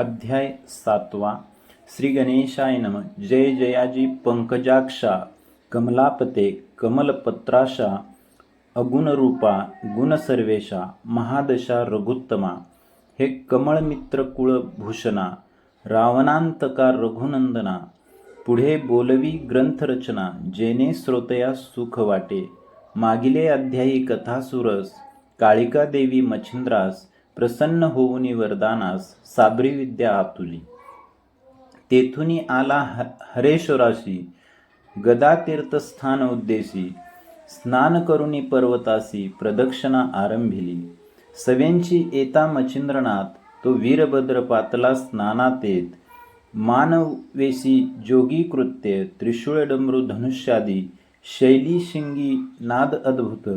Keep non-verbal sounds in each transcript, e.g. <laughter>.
अध्याय सातवा. श्री गणेशाय नम. जय जयाजी पंकजाक्षा कमलापते कमलपत्राशा अगुणरूपा गुणसर्वेशा महादशा रघुत्तमा. हे कमळमित्र कुळभूषणा रावणांतका रघुनंदना. पुढे बोलवी ग्रंथरचना जेने श्रोतया सुख वाटे. मागिले अध्यायी कथासुरस काळिका देवी मच्छिंद्रास प्रसन्न होऊनी वरदानास साबरी विद्या आतुली तेथुनी आला ह हरेश्वराशी गदा तीर्थस्थान उद्देशी स्नान करुणी पर्वतासी प्रदक्षिणा आरंभिली. सव्यांची येता मच्छिंद्रनाथ तो वीरभद्र पातला स्नानात येत मानवेशी जोगी कृत्य त्रिशूळ डमरू धनुष्यादी शैली शिंगी नाद अद्भुत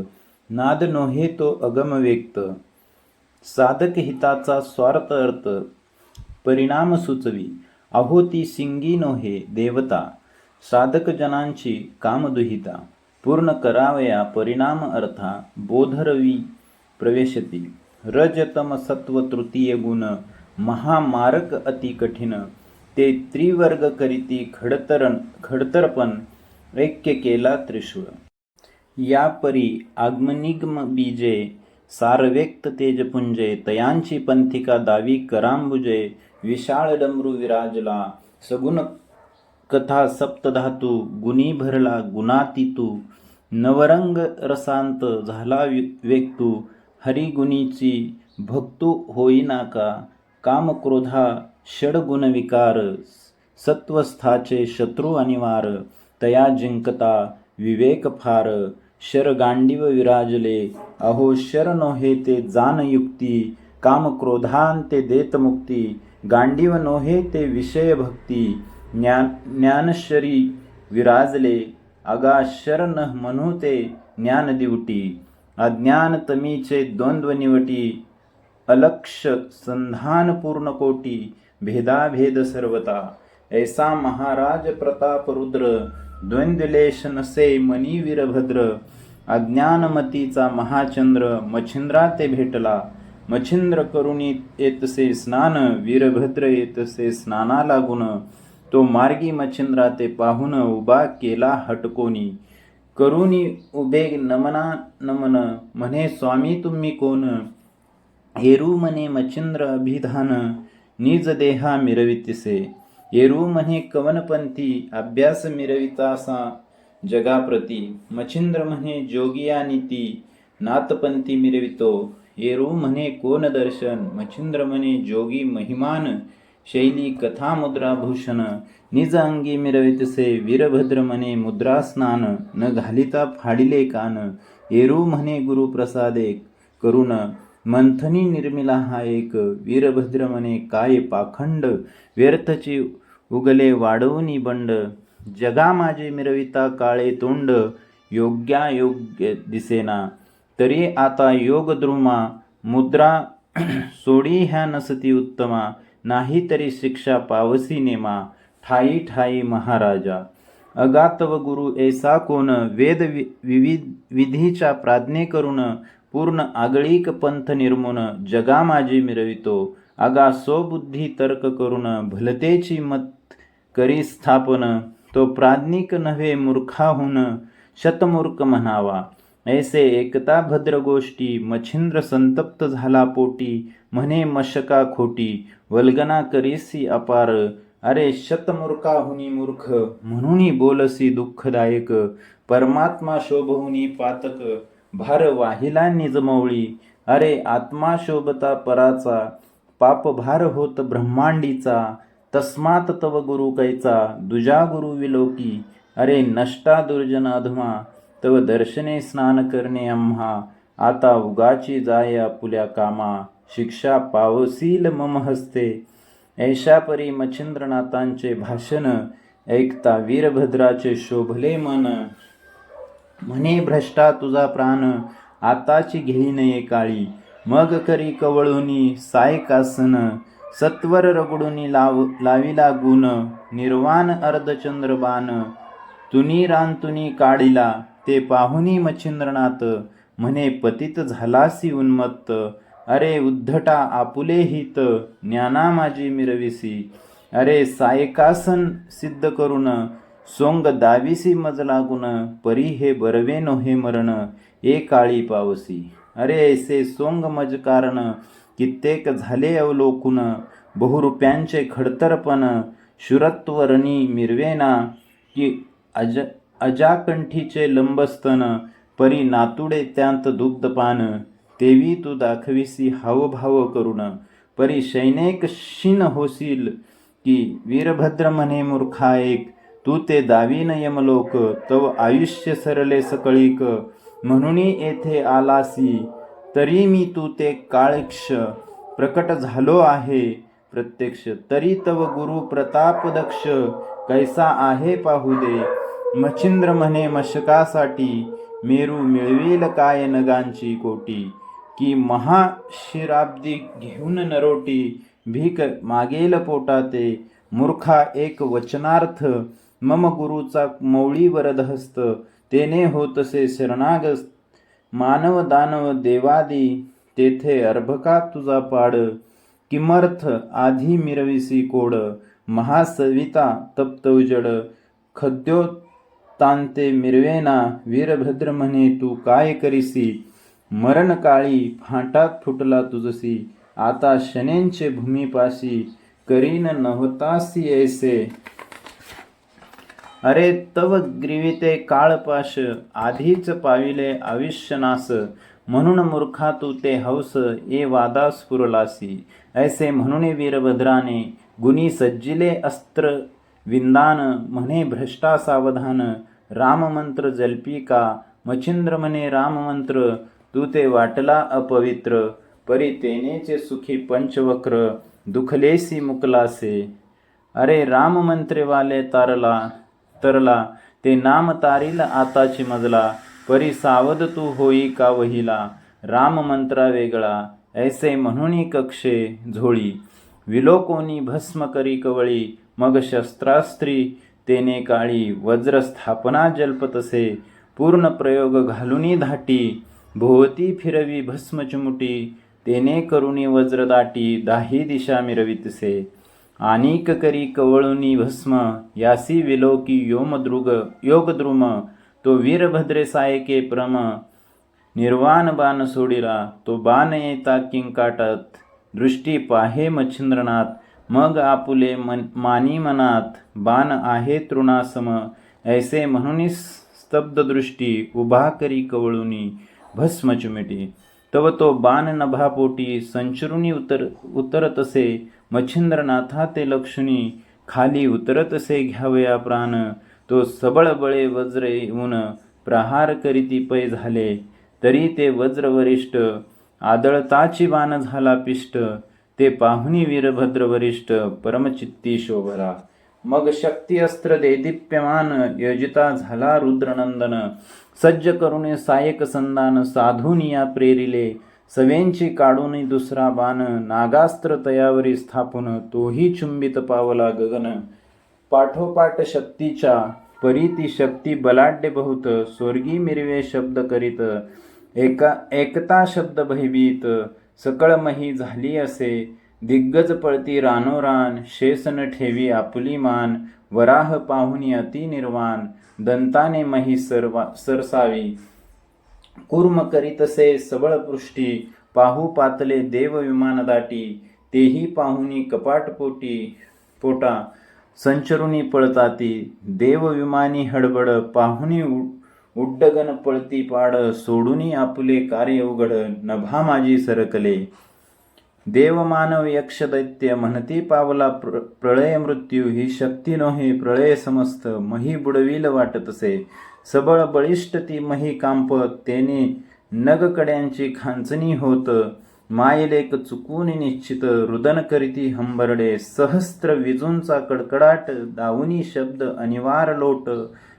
नाद नोहे तो अगम व्यक्त साधक हिताचा स्वार्थ अर्थ परिणाम सुचवी. अहो ती सिंगी नोहे देवता. साधक जनांची कामदुहिता. पूर्ण करावया परिणाम अर्था बोधरवी प्रवेशती. रजतम सत्व तृतीय गुण महामारक अति कठीण ते त्रिवर्ग करीती खडतरण खडतरपण ऐक्य केला त्रिशूळ. या परी आगमनिगम बीजे सारव्यक्त तेजपुंजे तयांची पंथिका दावी करांबुजे विशाळ डमरू विराजला सगुण कथा सप्तधातू गुणी भरला गुणातीतू नवरंग रसांत झाला व्यक्तू हरिगुणीची भक्तू होईना का कामक्रोधा षडगुण विकार सत्वस्थाचे शत्रू अनिवार तया जिंकता विवेक फार शर गांडीव विराजले. अहो शर नोहे ते जान युक्ती काम क्रोधान ते देत मुक्ती गांडीव नोहे ते विषय भक्ती ज्ञान ज्ञानशरी विराजले. अगा शर न म्हणू ते ज्ञान दिवटी अज्ञान तमीचे द्वंद्व निवटी अलक्ष संधान पूर्ण कोटी भेदाभेद सर्वता ऐसा महाराज प्रताप रुद्र द्वंद्वलेश नसे मनी वीरभद्र अज्ञानमतीचा महाचंद्र मच्छिंद्रा ते भेटला. मच्छिंद्र करुणी येतसे स्नान वीरभद्र येतसे स्नाना लागून तो मार्गी मच्छिंद्रा ते पाहून उभा केला हटकोनी करुणी उभे नमना नमन म्हणे स्वामी तुम्ही कोण? हेरू मने मच्छिंद्र अभिधान. निज देहा मिरवितिसे. येरू म्हणे कवनपंथी अभ्यास मिरवितासा जगाप्रती मच्छिंद्र म्हणे जोगिया नीती नाथपंथी मिरवितो येरू म्हणे कोण दर्शन मच्छिंद्र म्हणे जोगी महिमान शैली कथा मुद्रा भूषण निज अंगी मिरवितसे वीरभद्र म्हणे मुद्रा स्नान न घालिता फाडिले कान येरू म्हणे गुरुप्रसादे करुण मंथनी निर्मिला हा एक वीरभद्र म्हणे काय पाखंड व्यर्थची उगले वाढवूनी बंड जगा माझे मिरविता काळे तोंड योग्या योग्य दिसेना तरी आता योग द्रुमा मुद्रा <clears throat> सोडी ह्या नसती उत्तमा नाही तरी शिक्षा पावसी नेमा ठाई ठाई महाराजा. अगातव गुरु ऐसा कोण वेद वि- विविध विधीच्या प्राज्ञे करून पूर्ण आगळीक पंथ निर्मून जगा माझी मिरवितो अगा स्वबुद्धी तर्क करून भलतेची मत करी स्थापन तो प्राज्ञिक नव्हे मूर्खाहून शतमूर्ख म्हणावा. ऐसे एकता भद्र गोष्टी मच्छिंद्र संतप्त झाला पोटी म्हणे मशका खोटी वल्गना करीसी अपार अरे शतमूर्खाहुनी मूर्ख म्हणूनही बोलसी दुःखदायक परमात्मा शोभहुनी पातक भार वाहिला निजमवळी अरे आत्मा शोभता पराचा पापभार होत ब्रह्मांडीचा तस्मात तव गुरु कैचा दुजा गुरु विलोकी अरे नष्टा दुर्जन अधमा तव दर्शने स्नान करणे आम्हा आता उगाची जाय आपुल्या कामा शिक्षा पावसील मम हस्ते. ऐशा परी मच्छिंद्रनाथांचे भाषण ऐकता वीरभद्राचे शोभले मन. म्हणे भ्रष्टा तुझा प्राण आताची घेई नये काळी मग करी कवळुनी सायकासन सत्वर रगडुनी लाव लाविला गुण निर्वाण अर्धचंद्रबाण. तुनी रानतुनी काढिला ते पाहुनी मच्छिंद्रनाथ. म्हणे पतित झालासी उन्मत्त. अरे उद्धटा आपुले हित ज्ञाना माझी मिरविसी. अरे सायकासन सिद्ध करून सोंग दाविसी मज लागून परी हे बरवे नोहे मरण ए काळी पावसी. अरे ऐसे सोंग मज कारण कित्येक झाले अवलोकून बहुरुप्यांचे खडतरपण शुरत्वरणी मिरवेना की अज अजाकंठीचे लंबस्तन परी नातुडे त्यांत दुग्धपान तेवी तू दाखविसी हावभाव करुण परी शैनेक शिन होशील की वीरभद्र म्हणे मूर्खा एक तू ते दावीन यमलोक तव आयुष्य सरले सकळीक म्हणून येथे आलासी तरी मी तू ते काळक्ष प्रकट झालो आहे. प्रत्यक्ष तरी तव गुरु प्रताप दक्ष कैसा आहे पाहू दे. मच्छिंद्र म्हणे मशकासाठी मेरू मिळवेल काय नगांची कोटी? की महाशिराब्दी घेऊन नरोटी भीक मागेल पोटाते. मूर्खा एक वचनार्थ मम गुरुचा मौळीवर वरदहस्त तेने होतसे शरणागत. मानव दानव देवादी तेथे अर्भका तुझा पाड? किमर्थ आधी मिरविसी कोड? महासविता तप्त उजड. खद्यो तांते मिरवेना वीरभद्र म्हणे तू काय करीसी? मरण काळी फाटात फुटला तुझसी. आता शनेंचे भूमीपाशी करीन नव्हतासी ऐसे. अरे तव ग्रीविते काळपाश आधीच पाविले आयुष्यनास म्हणून मूर्खा तू ते हौस ए वादास पुरलासी ऐसे म्हणून वीरभद्राने गुणी सज्जिले अस्त्र विंदान म्हणे भ्रष्टा सावधान राममंत्र जल्पिका मच्छिंद्र म्हणे राममंत्र तू ते वाटला अपवित्र परी तेनेचे सुखी पंचवक्र दुखलेसी मुकलासे. अरे राममंत्रेवाले तारला तरला ते नाम तारील आताची मजला. परी सावध तू होई का वहिला? राम मंत्रा वेगळा. ऐसे म्हणून कक्षे झोळी. विलोकोनी भस्म करी कवळी. मग शस्त्रास्त्री तेने काळी. वज्र स्थापना जल्पतसे पूर्ण प्रयोग घालुनी धाटी. भोवती फिरवी भस्म चिमुटी. तेने करुणी वज्रदाटी दाही दिशा मिरवितसे आनिक करी कवळुनी भस्म यासी विलोकी योमदृग योगद्रुम तो वीरभद्रे सायके प्रम निर्वाण बाण सोडिला तो बाण येता किंकाटात दृष्टी पाहे मच्छिंद्रनाथ मग आपुले मन मानी मनात बाण आहे तृणासम ऐसे म्हणून स्तब्ध दृष्टी उभा करी कवळुनी भस्म चुमिटी तव तो बाण नभापोटी संचरुनी उतर उतरतसे मच्छिंद्रनाथा ते लक्ष्मी खाली उतरतसे घ्यावया प्राण. तो सबळ बळे वज्र येऊन प्रहार करीती पै झाले. तरी ते वज्र वरिष्ठ आदळताची बाण झाला पिष्ट. ते पाहुनी वीरभद्र वरिष्ठ परमचित्ती शोभरा मग शक्ती अस्त्र देदीप्यमान योजिता झाला रुद्रनंदन. सज्ज करुणे सायक संदान साधूनिया प्रेरिले. सवेंची काढून दुसरा बाण नागास्त्र तयावरी स्थापून तोही चुंबित पावला गगन. पाठोपाठ शक्तीच्या परी ती शक्ती बलाढ्य बहुत स्वर्गी मिरवे शब्द करीत. एका एकता शब्द भयभीत सकळ मही झाली असे. दिग्गज पळती रानोरान शेसन ठेवी आपुली मान वराह पाहुनी अति निर्वाण. दंताने मही सर्वा सरसावी. कुर्म करीतसे सबळ पृष्टी पाहू पातले देव विमान दाटी तेही पाहुनी कपाटपोटी पोटा संचरुनी पळताती देव विमानी हडबड पाहुनी उ- उड्डगन पळती पाड सोडूनी आपले कार्य उघड नभा माझी सरकले. देवमानव यक्ष दैत्य म्हणती पावला प्र प्रळय मृत्यू ही शक्ती नोहे प्रळय समस्त मही बुडवील वाटतसे सबळ बळिष्ठ ती मही कांपत तेने नगकड्यांची खांचणी होत मायलेक चुकून निश्चित रुदन करीती हंबरडे सहस्त्र विजूंचा कडकडाट दावुनी शब्द अनिवार लोट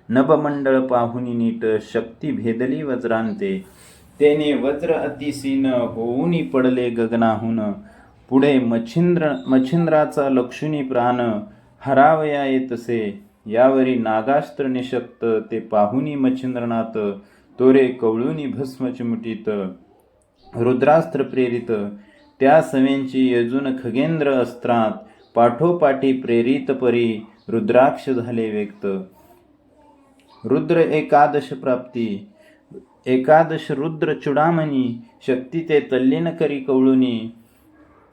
नभमंडळ पाहुनी नीट शक्ती भेदली वज्रांते. तेने वज्र अतिसीन होऊनी पडले गगनाहून. पुढे मच्छिंद्र मच्छिंद्राचा लक्ष्मी प्राण हरावया येतसे. यावरी नागास्त्र निशक्त ते पाहुनी मच्छिंद्रनाथ तोरे कवळुनी भस्म चिमुटीत रुद्रास्त्र प्रेरित त्या सवेंची यजून खगेंद्र अस्त्रात पाठोपाठी प्रेरित परी रुद्राक्ष झाले व्यक्त. रुद्र एकादश प्राप्ती एकादश रुद्र चुडामणी शक्ती ते तल्लीन करी कवळुनी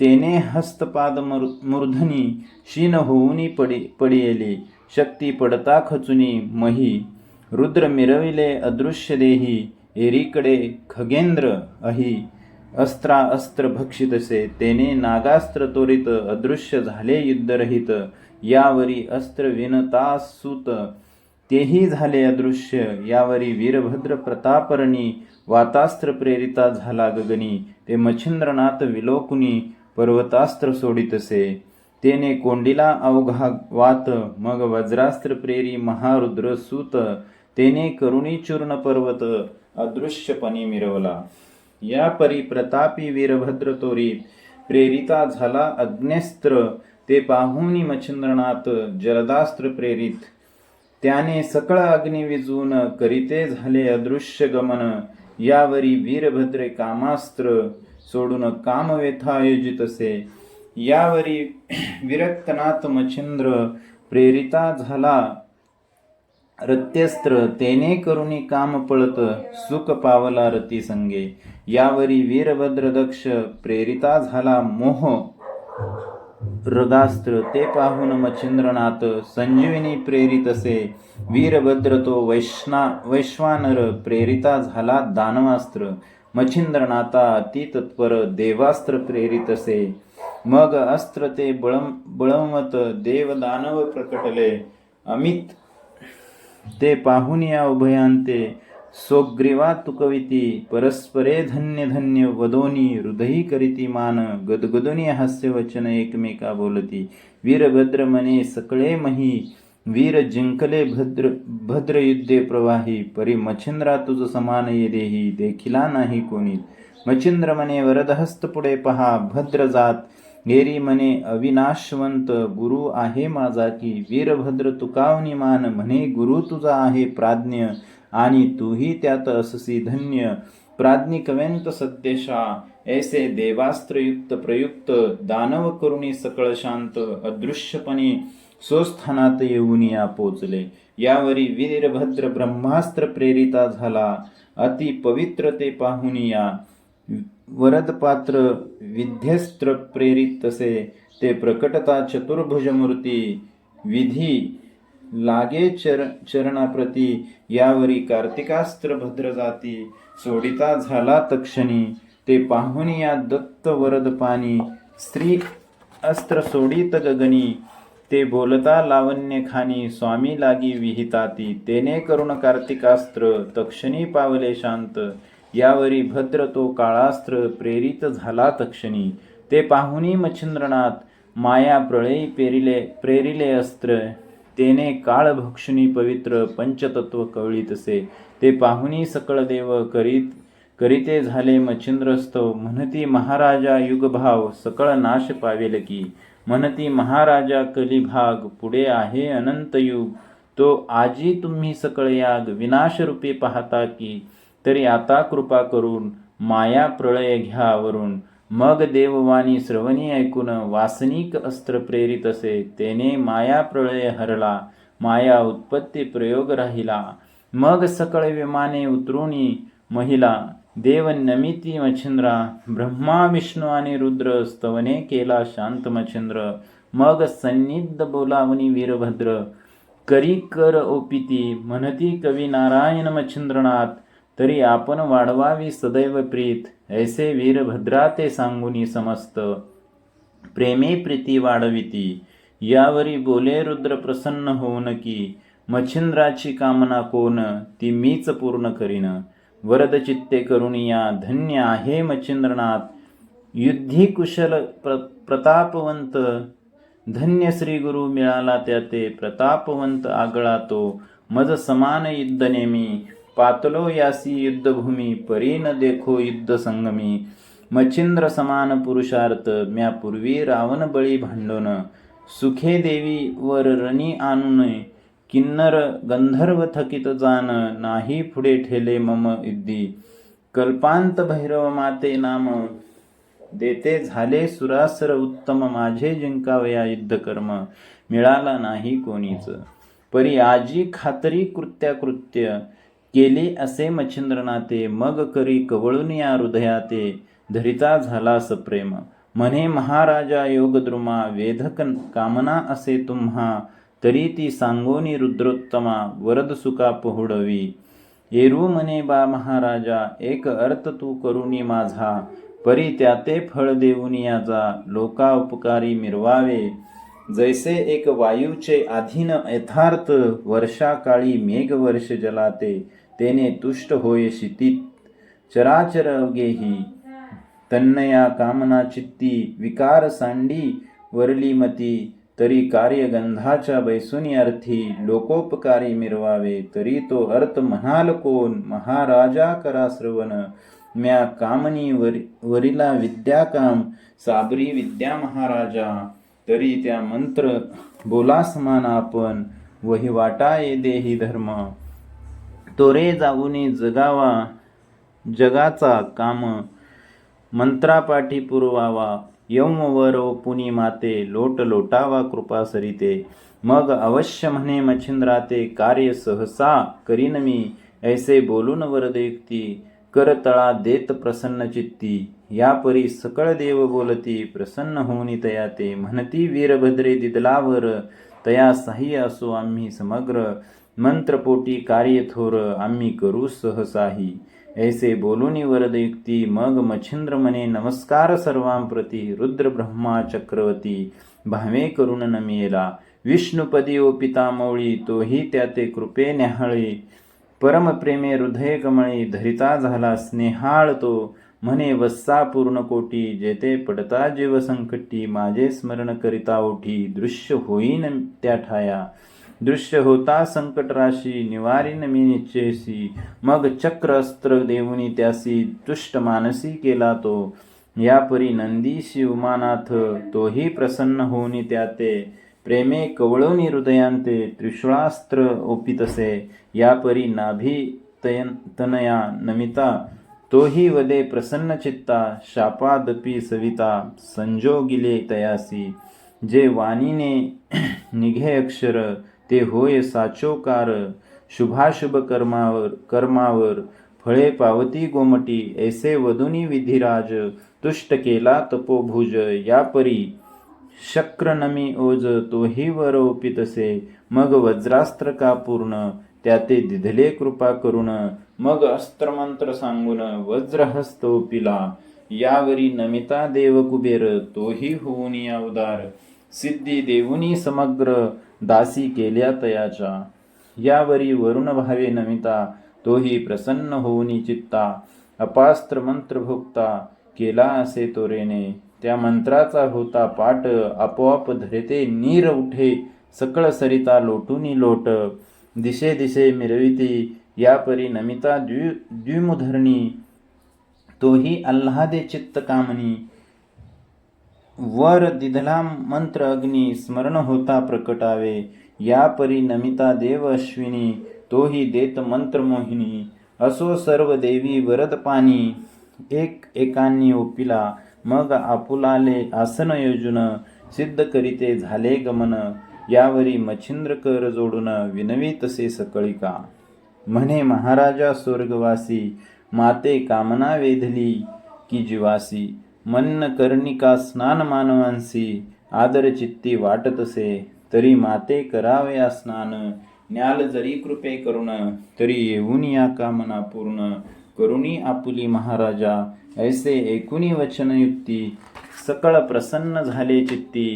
तेने हस्तपाद मुर मूर्धनी शीन होऊनी पडी पडियली शक्ती पडता खचुनी मही रुद्र मिरविले अदृश्य देही एरीकडे खगेंद्र अही अस्त्रा अस्त्र भक्षितसे तेने नागास्त्र त्वरित अदृश्य झाले युद्धरहित यावरी अस्त्र विनतासूत तेही झाले अदृश्य यावरी वीरभद्र प्रतापरणी वातास्त्र प्रेरिता झाला गगनी ते मच्छिंद्रनाथ विलोकुनी पर्वतास्त्र सोडितसे तेने कोंडीला अवघा वात मग वज्रास्त्र प्रेरी महारुद्र सूत. तेने करुणी चूर्ण पर्वत अदृश्यपणी मिरवला. या परी प्रतापी वीरभद्र तोरी प्रेरिता झाला अग्नेस्त्र. ते पाहुनी मच्छिंद्रनाथ जलदास्त्र प्रेरित. त्याने सकळ अग्नी विजून करीते झाले अदृश्य गमन. यावरी वीरभद्रे कामास्त्र. सोडून काम आयोजित असे. यावरी विरक्तनाथ मच्छिंद्र प्रेरिता झाला. रत्यस्त्र तेने करुणी काम पळत सुख पावला रती संगे. यावरी वीरभद्र दक्ष प्रेरिता झाला मोह. रगास्त्र ते पाहून मच्छिंद्रनाथ संजीविनी प्रेरित असे. वीरभद्र तो वैश्ना वैश्वानर प्रेरिता झाला दानवास्त्र. मच्छिंद्रनाथा अतितत्पर देवास्त्र प्रेरित असे मग अस्त्र ते बळम बळमत देव दानव प्रकटले। अमित ते पाहुन या उभयांते। सोग्रीवा तुकविती परस्परे धन्य धन्य वदोनी हृदयी करीती मान गदगदोनी हास्य वचन एकमेका बोलती। वीरभद्र मने सकळे मही वीर जिंकले भद्र भद्र युद्धे प्रवाही परी मच्छिंद्रा तुझ समान ये देही देखिला नाही कोणी. मच्छिंद्र म्हणे वरदहस्त पुढे पहा भद्र जात. गेरी म्हणे अविनाशवंत गुरु आहे माझा की वीरभद्र तुकावनी मान म्हणे गुरु तुझा आहे प्राज्ञ आणि तूही त्यात अससी धन्य. प्राज्ञी कव्यंत सद्देशा ऐसे देवास्त्रयुक्त प्रयुक्त दानव करुणी सकळ शांत अदृश्यपणे स्वस्थानात येऊन या पोचले. यावरी वीरभद्र ब्रह्मास्त्र प्रेरिता झाला. अति पवित्र ते पाहून या वरदपात्र विध्यस्त्र प्रेरित तसे ते प्रकटता चतुर्भुज मूर्ती विधी लागे चर चरणाप्रती. यावरी कार्तिकास्त्र भद्र जाती सोडिता झाला तक्षणी. ते पाहुन या दत्त वरद पाणी. स्त्री अस्त्र सोडित गगनी. ते बोलता लावण्य खानी स्वामी लागी विहिताती. तेने करुण कार्तिकास्त्र तक्षणी पावले शांत. यावरी भद्र तो काळास्त्र प्रेरित झाला तक्षणी. ते पाहुनी मच्छिंद्रनाथ माया प्रळयी पेरिले प्रेरिले अस्त्र. तेने काळ भक्षुनी पवित्र पंचतत्व कवळीतसे. ते पाहुनी सकळ देव करीत करीते झाले मच्छिंद्रस्तव म्हणती महाराजा युगभाव सकळ नाश पावेल की म्हणती महाराजा कलिभाग पुढे आहे अनंतयुग. तो आजी तुम्ही सकळयाग विनाशरूपी पाहता की तरी आता कृपा करून माया प्रळय घ्या वरून. मग देववाणी श्रवणी ऐकून वासनिक अस्त्र प्रेरित असे तेने माया प्रळय हरला माया उत्पत्ती प्रयोग राहिला. मग सकळ विमाने उतरुणी महिला देव नमिती मच्छिंद्रा ब्रह्मा विष्णू आणि रुद्र स्तवने केला शांत मच्छिंद्र मग सन्निध बोलावणी वीरभद्र करी कर ओपिती म्हणती कवी नारायण मच्छिंद्रनाथ तरी आपण वाढवावी सदैव प्रीत ऐसे वीरभद्रा ते सांगुनी समस्त. प्रेमे प्रीती वाढविती यावरी बोले रुद्र प्रसन्न होऊन की मच्छिंद्राची कामना कोण ती मीच पूर्ण करीन. वरद चित्ते करुणिया धन्य आहे मच्छिंद्रनाथ युद्धी कुशल प्र प्रतापवंत धन्य श्री गुरु मिळाला त्याते प्रतापवंत आगळा तो मज समान युद्ध नेमी पातलो यासी युद्धभूमी परी न देखो युद्ध संगमी मच्छिंद्र समान पुरुषार्थ म्या पूर्वी रावण बळी भांडोन सुखे देवी वर रणी आणून किन्नर गंधर्व थकित जान नाही पुढे ठेले मम इद्दी. कल्पांत भैरव माते नाम देते झाले सुरासर उत्तम माझे जिंकावया युद्ध कर्म मिळाला नाही कोणीच. परी आजी खातरी कृत्याकृत्य केली असे मच्छिंद्रनाते मग करी कवळून या हृदयाते धरिता झाला सप्रेम म्हणे महाराजा योगद्रुमा वेधक कामना असे तुम्हा तरी ती सांगोनी रुद्रोत्तमा वरद सुका पहुडवी. येरू मने बा महाराजा एक अर्थ तू करुणी माझा परी त्याते फळ देऊन याचा लोका उपकारी मिरवावे. जैसे एक वायूचे अधीन यथार्थ वर्षाकाळी मेघ वर्ष जलाते तेने तुष्ट होय शितीत. चराचर अवघेही तन्नया कामना चित्ती विकार सांडी वरली मती तरी कार्यगंधाच्या बैसुनी अर्थी लोकोपकारी मिरवावे तरी तो अर्थ म्हणाल कोण? महाराजा करा श्रवण. म्या कामनी वरी वरिला विद्या काम साबरी विद्या महाराजा. तरी त्या मंत्र बोला समान आपण वही वाटा ये देही धर्म. तोरे जाऊनी जगावा जगाचा काम मंत्रापाठी पुरवावा. यौमवरो पुनी माते लोट लोटावा कृपा सरिते। मग अवश्य म्हणे मच्छिंद्राते कार्य सहसा करीन मी ऐसे बोलून वरदेक्ती कर तळा देत प्रसन्न चित्ती या परी सकळ देव बोलती प्रसन्न होऊनी तया ते म्हणती वीरभद्रे दिदलावर तया साह्य असो आम्ही समग्र मंत्रपोटी कार्य थोर आम्ही करू सहसाही। ऐसे बोलूनी वरदयुक्ती मग मच्छिंद्र म्हणे नमस्कार सर्वांप्रती रुद्र ब्रह्मा चक्रवर्ती भावे करुण नमियेला विष्णुपदी ओ पितामौळी तोही त्या ते कृपे न्याहाळी परमप्रेमे हृदय कमळी धरिता झाला स्नेहाळ तो म्हणे वस्सा पूर्ण कोटी जेथे पडता जीव संकटी माझे स्मरण करिता ओठी दृश्य होईन त्या ठाया. दृश्य होता संकट राशी निवारीन मी निश्चयसी मग चक्र अस्त्र देऊनी त्यासी तुष्ट मानसी केला तो. यापरी नंदी शिवमानाथ तोही प्रसन्न होऊनी त्या ते प्रेमे कवळोनी हृदयांते त्रिशूळास्त्र ओपितसे. यापरी नाभी तयन तनया नमिता. तोही वदे प्रसन्न चित्ता शापादपी सविता संजोगिले तयासी. जे वाणीने निघे अक्षर ते होय साचोकार शुभाशुभ कर्मावर कर्मावर फळे पावती गोमटी ऐसे वधुनी विधिराज तुष्ट केला तपोभुज यापरी शक्रनमी ओज तोही वर तसे मग वज्रास्त्र का पूर्ण त्याते दिधले कृपा करून मग अस्त्रमंत्र सांगून वज्रहस्त पिला यावरी नमिता देव कुबेर तोही होऊन या उदार सिद्धी देऊनी समग्र दासी केल्या तयाच्या. यावरी वरुण भावे नमिता तोही प्रसन्न होऊनी चित्ता. अपास्त्र मंत्र भोगता केला असे तोरेने. त्या मंत्राचा होता पाठ आपोआप धरेते नीर उठे. सकळ सरिता लोटुनी लोट. दिशे दिशे मिरविती यापरी नमिता द्वि द्विमुधरणी. तोही आल्हादे चित्त कामनी. वर दिधला मंत्र अग्नी स्मरण होता प्रकटावे या परी नमिता देव अश्विनी तोही देत मंत्र मोहिनी असो सर्व देवी वरद पाणी. एक एकांनी ओपिला मग आपुलाले आसन योजून सिद्ध करीते झाले गमन यावरी मच्छिंद्र कर जोडून विनवी तसे सकळिका. म्हणे महाराजा स्वर्गवासी माते कामना वेधली की जीवासी मन्न कर्णिका स्नान मानवांसी आदर चित्ती वाटतसे तरी माते करावया स्नान ज्ञाल जरी कृपे करुण तरी येऊन या कामना पूर्ण करुणी आपुली महाराजा ऐसे ऐकुनी वचनयुक्ती सकळ प्रसन्न झाले चित्ती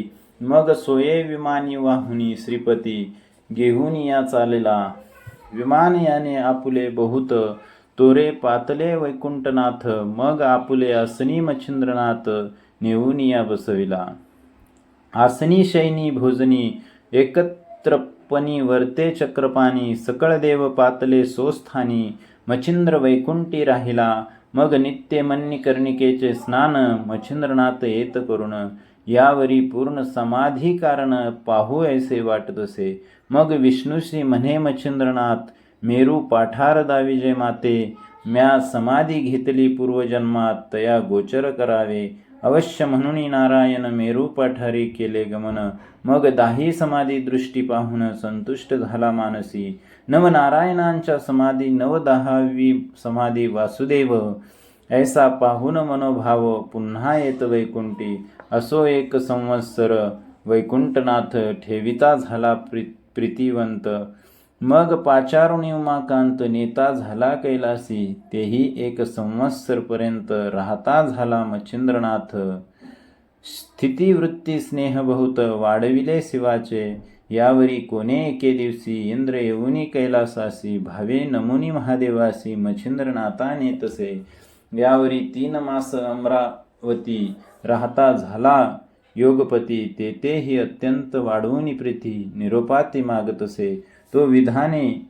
मग सोये विमानी वाहुनी श्रीपती घेऊन या चालला विमान याने आपुले बहुत तोरे पातले वैकुंठनाथ मग आपुले असनी मच्छिंद्रनाथ नेऊन या बसविला. आसनी शैनी भोजनी एकत्रपणी वर्ते चक्रपाणी सकळ देव पातले सोस्थानी मच्छिंद्र वैकुंठी राहिला. मग नित्य मन्निकर्णिकेचे स्नान मच्छिंद्रनाथ येत करुण. यावरी पूर्ण समाधी कारण पाहू ऐसे वाटत असे. मग विष्णुश्री म्हणे मच्छिंद्रनाथ मेरू पाठार दाविजे माते म्या समाधी घेतली पूर्वजन्मात तया गोचर करावे. अवश्य म्हणून नारायण मेरू पठारी केले गमन. मग दाही समाधी दृष्टी पाहून संतुष्ट झाला मानसी. नवनारायणांच्या समाधी नवदहावी समाधी वासुदेव. ऐसा पाहून मनोभाव पुन्हा येत वैकुंठी. असो एक संवत्सर वैकुंठनाथ ठेविता झाला प्री प्रीतिवंत. मग पाचारुणी उमाकांत नेता झाला कैलासी तेही एक संवत्सरपर्यंत राहता झाला मच्छिंद्रनाथ. स्थितीवृत्ती स्नेह बहुत वाढविले शिवाचे यावरी कोणे एके दिवशी इंद्र येऊनी कैलासासी भावे नमुनी महादेवासी मच्छिंद्रनाथाने तसे यावरी तीन मास अमरावती राहता झाला योगपती तेथेही अत्यंत वाढवून प्रीती निरोपाती मागतसे. तो विधाने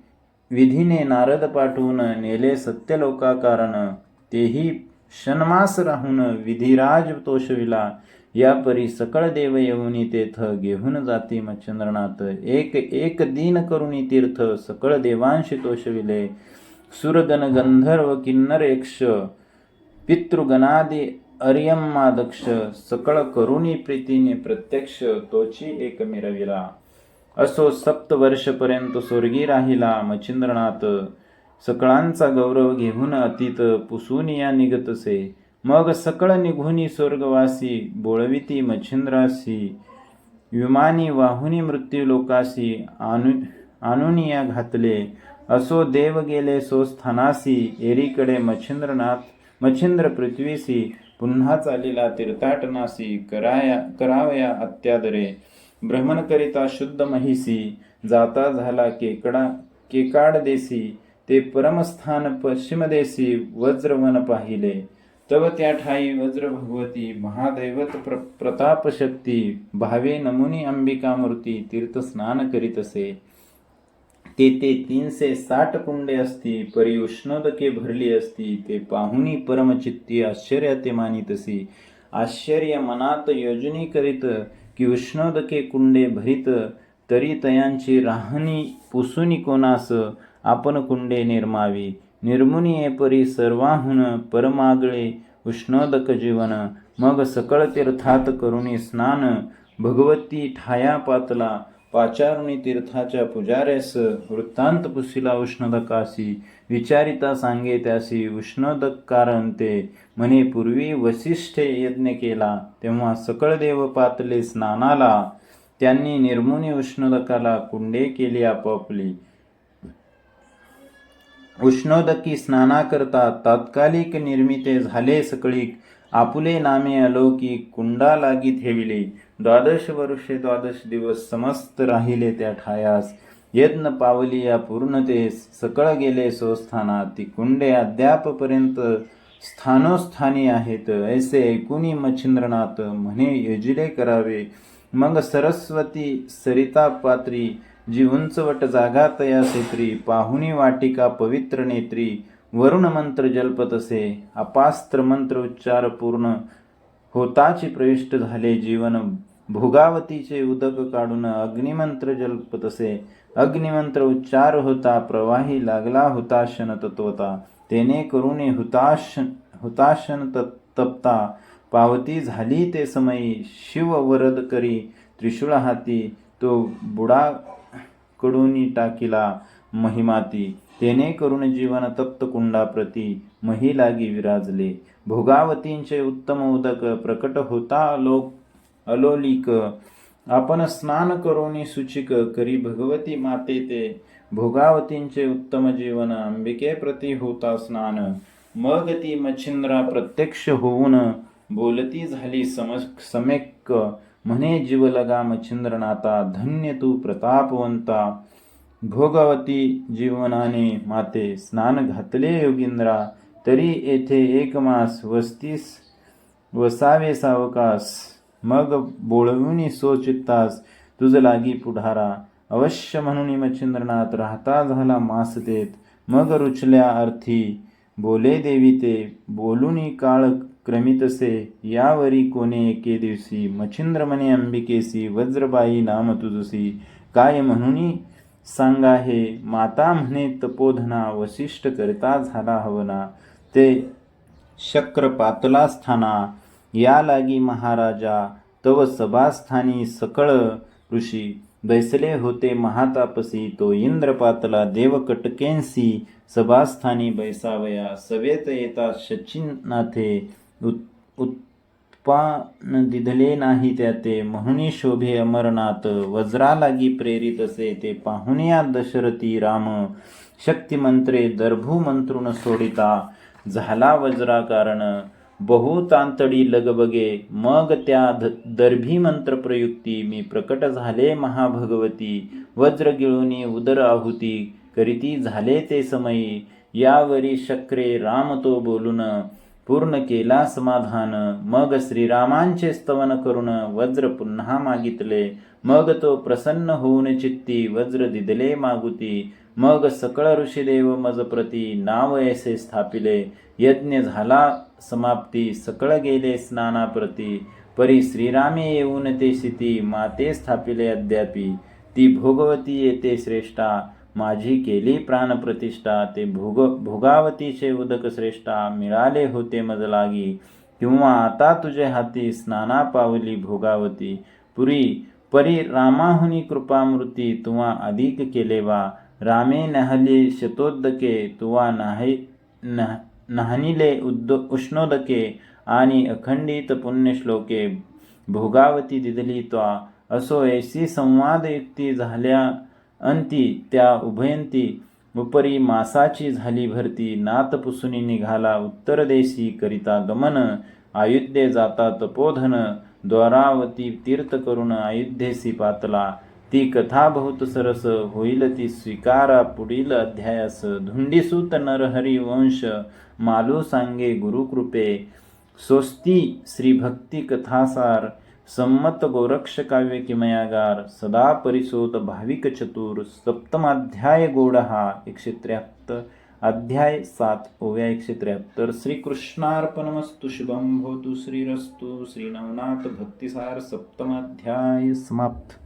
विधीने नारद पाठवून नेले सत्यलोका कारण तेही शनमास राहून विधिराज तोषविला. या परी सकळ देव येऊनी तेथ घेऊन जाती मच्छंद्रनाथ. एक एक दिन करुणी तीर्थ सकळ देवांशी तोषविले. सुरगण गंधर्व किन्नर यक्ष पितृगणादी अर्यम्मादक्ष सकळ करुणी प्रीतीने प्रत्यक्ष तोची एक मिरविला. असो सप्त वर्षपर्यंत स्वर्गी राहिला मच्छिंद्रनाथ. सकळांचा गौरव घेऊन अतीत पुसून या निगतसे मग सकळ निघुनी स्वर्गवासी बोळविती मच्छिंद्रासी विमानी वाहुनी मृत्यू लोकासी आनु आनुनिया घातले. असो देव गेले सो स्थानासी एरीकडे मच्छिंद्रनाथ मच्छिंद्र पृथ्वीसी पुन्हा चालिला तीर्थाटनासी कराया करावया अत्यादरे. भ्रमण करिता शुद्ध महिसी जाता झाला केकडा केकाड देसी ते परमस्थान पश्चिमदेशी वज्रवन पाहिले. तव त्या ठाई वज्र भगवती महादैवत प्र प्रताप शक्ती भावे नमुनी अंबिका मूर्ती तीर्थ स्नान करीतसे तेथे तीनशे साठ कुंडे असती परी उष्णोदके भरली असती ते पाहुनी परमचित्ती आश्चर्य ते मानितसी. आश्चर्य मनात योजनी करीत की उष्णोदके कुंडे भरीत तरी तयांची राहणी पुसुनी कोणास आपण कुंडे निर्मावी. निर्मुनी परी सर्वाहून परमागळे उष्णोदक जीवन. मग सकळ तीर्थात करुणी स्नान भगवती ठाया पातला पाचारुणी तीर्थाच्या पुजाऱ्यास वृत्तांत पुसिला उष्णदकासी विचारिता सांगे त्यासी उष्णोदक कारण ते म्हणे पूर्वी वसिष्ठे यज्ञ केला तेव्हा सकळ देव पातले स्नानाला त्यांनी निर्मुनी उष्णोदकाला कुंडे केली आपापली उष्णोदकी स्नानाकरता तात्कालिक निर्मिते झाले सकळीक आपुले नामे अलौकिक कुंडा लागी ठेविले द्वादश वर्षे द्वादश दिवस समस्त राहिले त्या ठायास. यज्ञ पावली या पूर्णतेस सकळ गेले स्वस्थानात ती कुंडे अद्यापपर्यंत स्थानोस्थानी आहेत. ऐसे ऐकुनी मच्छिंद्रनाथ म्हणे यजिले करावे. मग सरस्वती सरिता पात्री जी उंचवट जागा तया सेत्री पाहुणी वाटिका पवित्र नेत्री वरुण मंत्र जल्पतसे अपास्त्र मंत्र उच्चार पूर्ण होताची प्रविष्ट झाले जीवन भोगावतीचे उदक काढून अग्निमंत्र जल्पतसे अग्निमंत्र उच्चार होता प्रवाही लागला हुताशन तत्वता तेने करुणे हुताशन हुताशन तप्ता. पावती झाली ते समयी शिव वरद करी. त्रिशूळ हाती तो बुडा कडूनी टाकिला महिमाती. तेने करून जीवन तप्त कुंडाप्रती महिलागी विराजले. भोगावतींचे उत्तम उदक प्रकट होता अलोक अलोलिक. आपण स्नान करून सुचिक करी भगवती माते ते. भोगावतींचे उत्तम जीवन अंबिके प्रती होता स्नान. मग ती मच्छिंद्रा प्रत्यक्ष होऊन बोलती झाली सम समेक. म्हणे जीवलगा मच्छिंद्रनाथा धन्य तू प्रतापवंता. भोगवती जीवनाने माते स्नान घातले योगिंद्रा तरी येथे एक मास वस्तीस वसावे सावकास. मग बोळवुनी सोचित्तास तुझ लागी पुढारा. अवश्य म्हणून मच्छिंद्रनाथ राहता झाला मास देत. मग रुचल्या अर्थी बोले देवी ते बोलूनी काळ क्रमितसे यावरी कोणे एके दिवशी मच्छिंद्रमने अंबिकेसी वज्रबाई नाम तुझसी. काय म्हणूनी सांगा हे माता म्हणे तपोधना वशिष्ठ करता झाला हवना. ते शक्र पातला स्थाना या लागी महाराजा तव सभास्थानी सकळ ऋषी. बैसले होते महातापसी तो इंद्रपातला देव कटकेंसी सभास्थानी बैसावया सवेत येता शचीनाथे उत पान दिधले नाही त्या ते म्हणून शोभे अमरनाथ वज्रालागी प्रेरित असे ते पाहुण्या दशरथी राम. शक्तिमंत्रे दर्भू मंत्रुन सोडिता. झाला वज्रा कारण. बहुतांतडी लगबगे. मग त्या ध दर्भी मंत्र प्रयुक्ती. मी प्रकट झाले महाभगवती. वज्र गिळुनी उदर आहुती. करीती झाले ते समयी. यावरी शक्रे राम तो बोलून. पूर्ण केला समाधान. मग श्रीरामांचे स्तवन करून वज्र पुन्हा मागितले. मग तो प्रसन्न होऊन चित्ती वज्र दिदले मागुती. मग सकळ ऋषीदेव मज प्रती नाव ऐसे स्थापिले. यज्ञ झाला समाप्ती सकळ गेले स्नानाप्रती. परी श्रीरामे येऊन ते सिती माते स्थापिले अद्यापी. ती भोगवती येते श्रेष्ठा. माझी केली प्राणप्रतिष्ठा ते भोग भोगावतीचे उदक श्रेष्ठा मिळाले होते मज लागी किंवा आता तुझे हाती स्नाना पावली भोगावती. पुरी परी रामाहुनी कृपामृती तुवा अधिक केले वा रामे नहली शतोदके तुवा नाही नह नहनिले उद्द उष्णोदके. आणि अखंडित पुण्यश्लोके भोगावती दिदली त्वा. असो ऐसी संवाद युक्ती झाल्या अंती त्या उभयंती उपरी मासाची झाली भरती. नात पुसुनी निघाला उत्तर देशी करिता गमन. आयुध्ये जाता तपोधन. द्वारावती तीर्थ करून आयुध्येसी पातला. ती कथा बहुत सरस. होईल ती स्वीकारा. पुढील अध्यायास धुंडीसूत नरहरी वंश. मालू सांगे गुरुकृपे. स्वस्ती श्री भक्ती कथासार. संमत गोरक्ष काव्य किमयागार सदा परिसोत भाविक चतुर सप्तमाध्याय गोड हा एकशे त्र्याहत्तर अध्याय सात ओव्या एकशे त्र्याहत्तर श्रीकृष्णार्पणमस्तु शुभम भवतु श्रीरस्तु श्री नवनाथ भक्तिसार सप्तमाध्याय समाप्त.